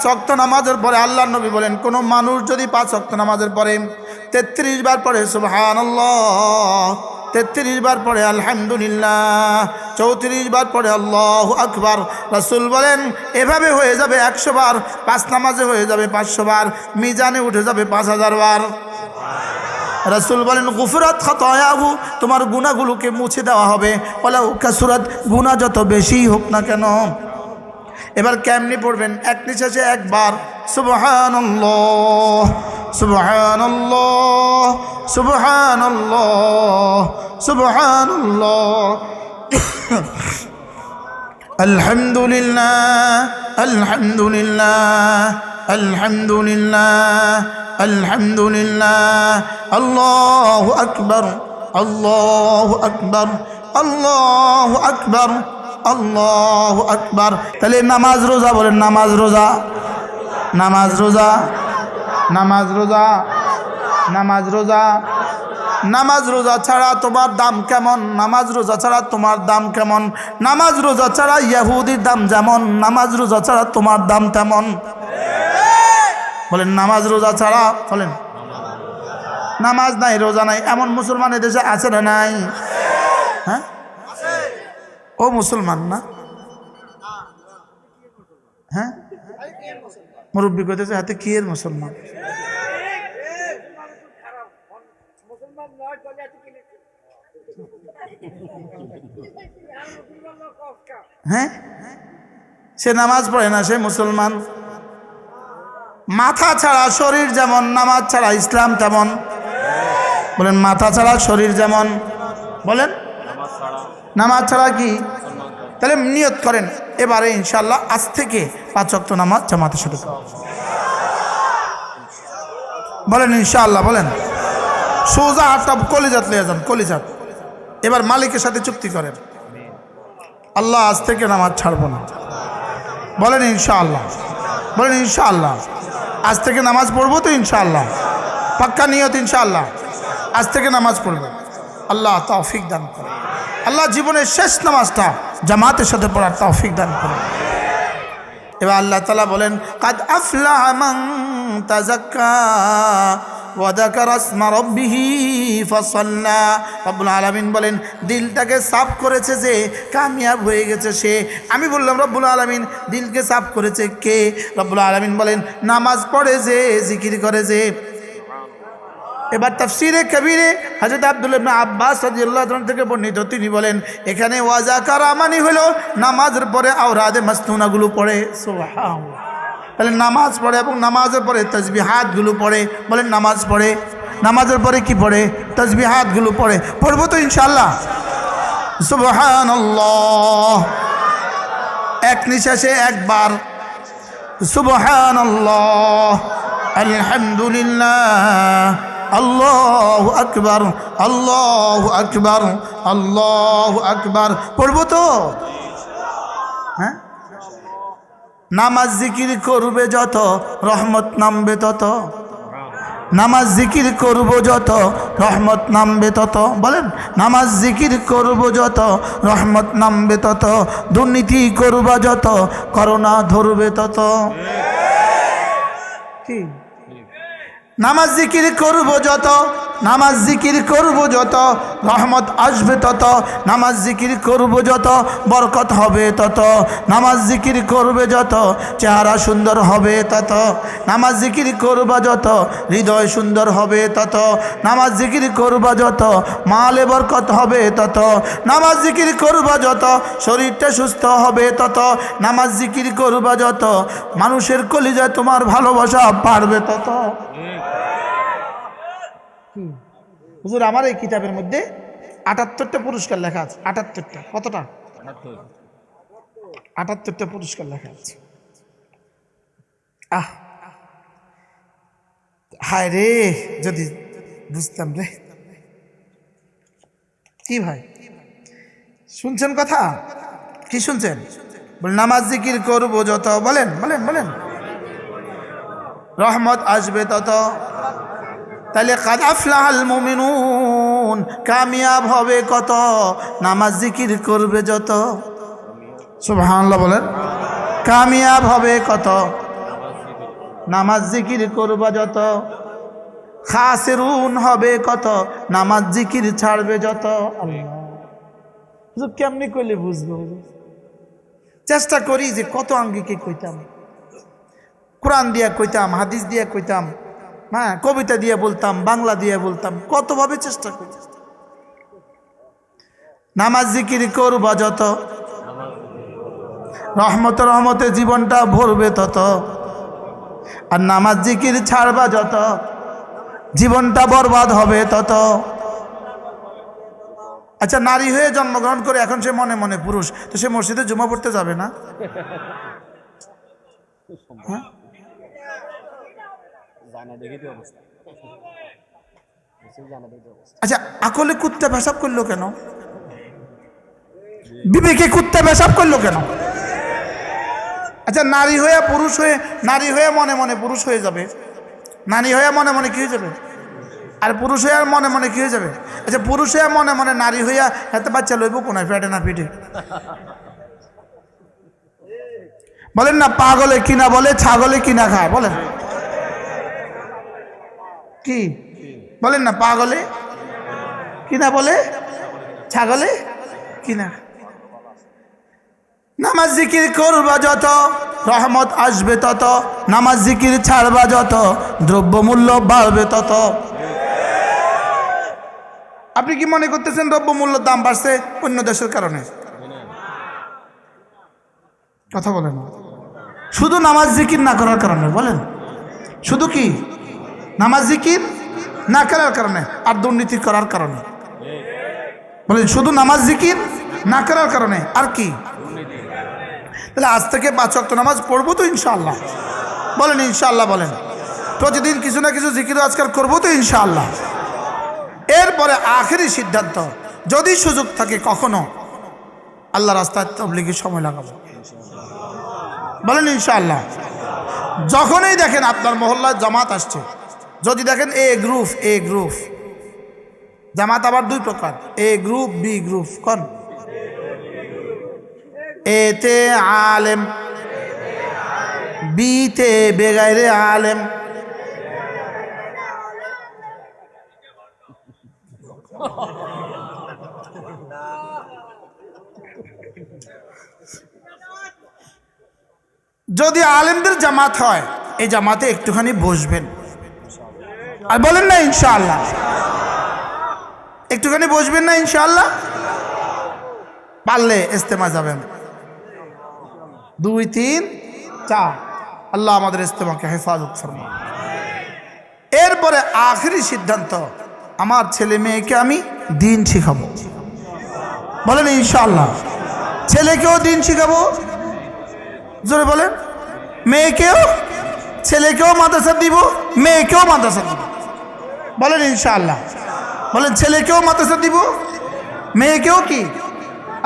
পাঁচ অক্ত নামাজের পরে আল্লাহ নবী বলেন, কোনো মানুষ যদি পাঁচ অক্ত নামাজের পরে তেত্রিশ বার পরে সুবহান তেত্রিশ বার পরে আলহামদুলিল্লাহ, চৌত্রিশ বার পরে আল্লাহ আকবার, রাসুল বলেন, এভাবে হয়ে যাবে একশো বার, পাঁচ নামাজে হয়ে যাবে পাঁচশো বার, মিজানে উঠে যাবে পাঁচ হাজার বার। রাসুল বলেন, গুফরাত খতয়াহু, তোমার গুণাগুলোকে মুছে দেওয়া হবে। বলে কাসুরাত গুণা যত বেশি হোক না কেন। এবার কেমনি পড়বেন? এক নিঃশ্বাসে একবার। সুবহান সুবহান সুবহান সুবহান আলহামদুলিল্লাহ আলহামদুলিল্লাহ আলহামদুলিল্লাহ আলহামদুলিল্লাহ। আল্লাহ আকবর আল্লাহ আকবর আল্লাহ আকবর। আল্লাহ আকবর। তাহলে নামাজ রোজা বলেন, নামাজ রোজা নামাজ রোজা নামাজ রোজা নামাজ রোজা নামাজ রোজা ছাড়া তোমার দাম কেমন? নামাজ রোজা ছাড়া তোমার দাম কেমন? নামাজ রোজা ছাড়া ইয়াহুদির দাম যেমন, নামাজ রোজা ছাড়া তোমার দাম তেমন। বলেন, নামাজ রোজা ছাড়া, বলেন, নামাজ নাই, রোজা নাই, এমন মুসলমান দেশে আছে না নাই? হ্যাঁ? ও মুসলমান না? হ্যাঁ? মুরব্বী কইতেছে, হাতে কি এর মুসলমান? হ্যাঁ? সে নামাজ পড়ে না, সে মুসলমান। মাথা ছাড়া শরীর যেমন, নামাজ ছাড়া ইসলাম তেমন। বলেন, মাথা ছাড়া শরীর যেমন। বলেন নামাজ ছাড়া কি? তাহলে নিয়ত করেন। এবারে ইনশাল্লাহ আজ থেকে পাঁচ অক্ট নামাজ জামাতে শুরু করুন। বলেন ইনশাআল্লাহ, বলেন। সোজা হাতটা কলিজাত লিয়ে যান, কলিজাত। এবার মালিকের সাথে চুক্তি করেন। আল্লাহ আজ থেকে নামাজ ছাড়বো না। বলেন ইনশাআল্লাহ বলেন ইনশাআল্লাহ। আজ থেকে নামাজ পড়ব তো ইনশাআল্লাহ। পাক্কা নিয়ত ইনশাআল্লাহ। আজ থেকে নামাজ পড়ব আল্লাহ তৌফিক দান করে আল্লাহ জীবনের শেষ নামাজটা জামাতের সাথে পড়ার তৌফিক দান করে এবার আল্লাহ তালা বলেন, কাদ আফলাহ তাজাক্কা ওয়াদাকার আসমা রব্বিহি ফাসাল্লা। রব্বুল আলামিন বলেন, দিলটাকে সাফ করেছে যে কামিয়াব হয়ে গেছে সে। আমি বললাম, রব্বুল আলামিন, দিলকে সাফ করেছে কে? রব্বুল আলামিন বলেন, নামাজ পড়ে যে, জিকির করে যে। এবার তাফসিরে কবিরে হজরত আব্দুল আব্বাস রাদিয়াল্লাহু থেকে বর্ণিত, তিনি বলেন, এখানে ওয়াজাকারা মানে হলো নামাজের পরে আওরাদে মাসনুনাগুলো পড়ে। তাহলে নামাজ পড়ে এবং নামাজের পরে তসবিহাতগুলো পড়ে। বলেন, নামাজ পড়ে। নামাজের পরে কি পড়ে? তসবিহাতগুলো পড়ে। পড়ব তো ইনশাআল্লাহ। সুবহানাল্লাহ। এক নিঃশ্বাসে একবার। সুবহানাল্লাহ। আলহামদুলিল্লাহ। আল্লাহ আকবার আল্লাহ আকবার আল্লাহ আকবার। পড়ব তো? হ্যাঁ? নামাজ জিকির করবে যত, রহমত নামবে তত। নামাজ জিকির করব যত, রহমত নামবে তত। বলেন, নামাজ জিকির করব যত, রহমত নামবে তত। দুর্নীতি করবা যত, করোনা ধরবে তত। কি? নামাজ জিকির করব যত, নামাজ জিকির করব যত, রহমত আসবে তত, নামাজ জিকির করব যত, বরকত হবে তত, নামাজ জিকির করবে যত, চেহারা সুন্দর হবে তত, নামাজ জিকির করবা যত, হৃদয় সুন্দর হবে তত, নামাজ জিকির করবা যত, মালে বরকত হবে তত, নামাজ জিকির করবা যত, শরীরটা সুস্থ হবে তত, নামাজ জিকির করবা যত, মানুষের কলিজায় তোমার ভালোবাসা পারবে তত। হুজুর, আমার এই কিতাবের মধ্যে আটাত্তরটা পুরস্কার লেখা আছে। আটাত্তরটা। কতটা? আটাত্তরটা পুরস্কার লেখা আছে। আহ! হায় রে! যদি বুঝতাম রে। কি ভাই? শুনছেন কথা? কি শুনছেন? নামাজ জিকির করব যত। বলেন বলেন বলেন। রহমত আসবে তত। তাহলে কাদাফলাহাল মুমিনুন, কামিয়াব হবে কত? নামাজ জিকির করবে যত। সুবহানাল্লাহ বলেন। কামিয়াব হবে কত? নামাজ জিকির করবা যত। খাসেরুন হবে কত? নামাজ জিকির ছাড়বে যত। হুজুর, কেমনি করলে বুঝব চেষ্টা করি যে কত আঙ্গিকে কইতাম। কোরআন দিয়া কইতাম, হাদিস দিয়া কইতাম। হ্যাঁ কবিতা দিয়ে বলতাম, বাংলা দিয়ে বলতাম কতভাবে চেষ্টা করি। নামাজ জিকির করবা যত, রহমত রহমতে জীবনটা ভরবে তত, আর নামাজ জিকির ছাড়বা যত, জীবনটা বরবাদ হবে তত। আচ্ছা নারী হয়ে জন্মগ্রহণ করে এখন সে মনে মনে পুরুষ, তো সে মসজিদে জমা পড়তে যাবে না? হ্যাঁ? আচ্ছা আকলে কুত্তা পেশাব করল কেন? বিবেকে কুত্তা পেশাব করল কেন? আচ্ছা নারী হয়ে, পুরুষ হয়ে, নারী হয়ে মনে মনে পুরুষ হয়ে যাবে। নারী হয়ে মনে মনে কি হয়ে যাবে? আর পুরুষ হয়ে আর মনে মনে কি হয়ে যাবে? আচ্ছা পুরুষ হয়ে মনে মনে নারী হইয়া এত বাচ্চা লইব কোনায়, পেটে না পিঠে? বলেন না, পাগলে কিনা বলে, ছাগলে কিনা খায়, বলেন। কি? বলেন না, পাগলে? কিনা বলে? ছাগলে? কিনা? নামাজ জিকির করবা যত, রহমত আসবে তত, নামাজ জিকির ছাড়বা যত, দ্রব্যমূল্য বাড়বে তত। আপনি কি মনে করতেছেন দ্রব্যমূল্যের দাম বাড়ছে অন্য দেশের কারণে? কথা বলেন। শুধু নামাজ জিকির না করার কারণে, বলেন। শুধু কি? নামাজ জিকির না করার কারণে, আর দুর্নীতি করার কারণে? বলেন, শুধু নামাজ জিকির না করার কারণে, আর কি? তাহলে আজ থেকে পাঁচ ওয়াক্ত নামাজ পড়ব তো ইনশাআল্লাহ। বলেন ইনশাআল্লাহ বলেন। প্রতিদিন কিছু না কিছু জিকির আজকাল করব তো ইনশাআল্লাহ। এরপরে আখেরি সিদ্ধান্ত, যদি সুযোগ থাকে কখনো, আল্লাহ রাস্তায় তবলিগের সময় লাগাবো। বলেন, ইনশাআল্লাহ। যখনই দেখেন আপনার মহল্লায় জামাত আসছে যদি দেখেন এ গ্রুপ এ গ্রুপ জামাত আবার দুই প্রকার। এ গ্রুপ বি গ্রুপ কোন? এতে আলেম বিতে বেগাইরে আলেম। যদি আলেমদের জামাত হয়, এই জামাতে একটুখানি বসবেন। আর বলেন না ইনশাআল্লাহ। একটুখানি বসবেন না ইনশাআল্লাহ? পারলে ইস্তেমা যাবেন। দুই, তিন, চার। আল্লাহ আমাদের ইস্তেমাকে হেফাজত ফরমা এরপরে আখেরি সিদ্ধান্ত, আমার ছেলে মেয়েকে আমি দিন শিখাবো। বলেন ইনশাআল্লাহ। ছেলেকেও দিন শিখাবো। জোরে বলেন। মেয়েকেও, ছেলেকেও মাদ্রাসা দিব, মেয়েকেও মাদ্রাসা দিব। বলেন ইনশাআল্লাহ। বলেন, ছেলেকেও মাদ্রাসা দিব, মেয়েকেও কি?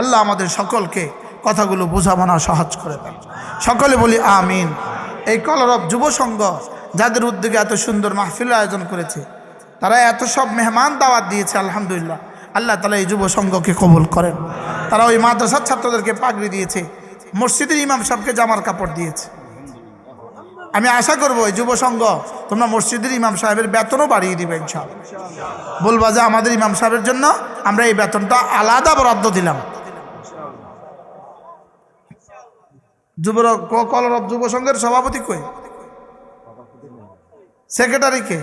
আল্লাহ আমাদের সকলকে কথাগুলো বোঝাবানা সহজ করে দেন। সকলে বলি আমিন। এই কলরব যুব সংঘ যাদের উদ্যোগে এত সুন্দর মাহফিল আয়োজন করেছে, তারা এত সব মেহমান দাওয়াত দিয়েছে, আলহামদুলিল্লাহ। আল্লাহ তালা এই যুব সংঘকে কবুল করেন। তারা ওই মাদ্রাসার ছাত্রদেরকে পাগড়ি দিয়েছে, মসজিদের ইমাম সাহেবকে জামার কাপড় দিয়েছে। আমি আশা করব এই যুব সংঘ তোমরা মসজিদের ইমাম সাহেবের বেতনও বাড়িয়ে দিবে ইনশাল বলবা যে আমাদের ইমাম সাহেবের জন্য আমরা এই বেতনটা আলাদা বরাদ্দ দিলাম। যুব কলরব যুব সংঘের সভাপতি কই? সেক্রেটারি কে?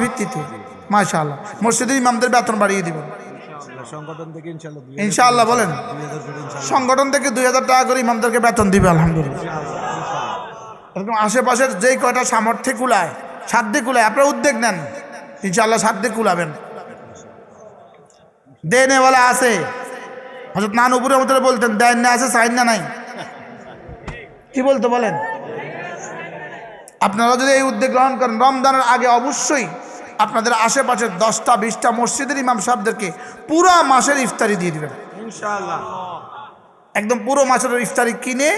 ভিত্তিতে। মাশাআল্লাহ। মসজিদের ইমামদের বেতন বাড়িয়ে দিবেন। ইনশাআল্লাহ বলেন। সংগঠন থেকে দুই হাজার টাকা করে ইমামদেরকে বেতন দিবে, আলহামদুলিল্লাহ। আশেপাশের যেই কয়টা সামর্থ্যে কুলায়, সাধ্যে কুলায়, আপনারা উদ্যোগ নেন। ইনশাআল্লাহ সাধ্যে কুলাবেন। দেনেওয়ালা আছে। হজরত নান উপরে আমাদের বলতেন দেন না আছে, সাইন না নাই। কি বলতো বলেন? আপনারা যদি এই উদ্যোগ গ্রহণ করেন, রমজানের আগে অবশ্যই আপনাদের আশেপাশের দশটা, বিশটা মসজিদের ইমাম সাহেবদেরকে পুরো মাসের ইফতারি দিয়ে দেবেন। ইনশাআল্লাহ। একদম পুরো মাছের ইফতারি কিনে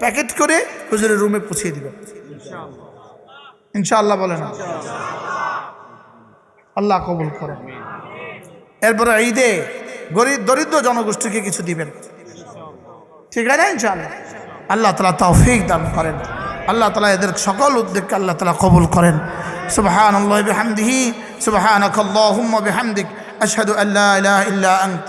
প্যাকেট করে হুজুরের রুমে পুছিয়ে দিবেন ইনশাআল্লাহ বলেন আল্লাহ কবুল করেন এরপরে ঈদে গরিব দরিদ্র জনগোষ্ঠীকে কিছু দিবেন। ঠিক আছে না ইনশাআল্লাহ? আল্লাহ তালা তৌফিক দান করেন। আল্লাহ তালা এদের সকল উদ্যোগকে আল্লাহ তালা কবুল করেন। সুবহান আল্লাহ বিহামদিহি সুবহানাক বিহামদিক। আশহাদু আল্লা ইলাহা ইল্লা আনত।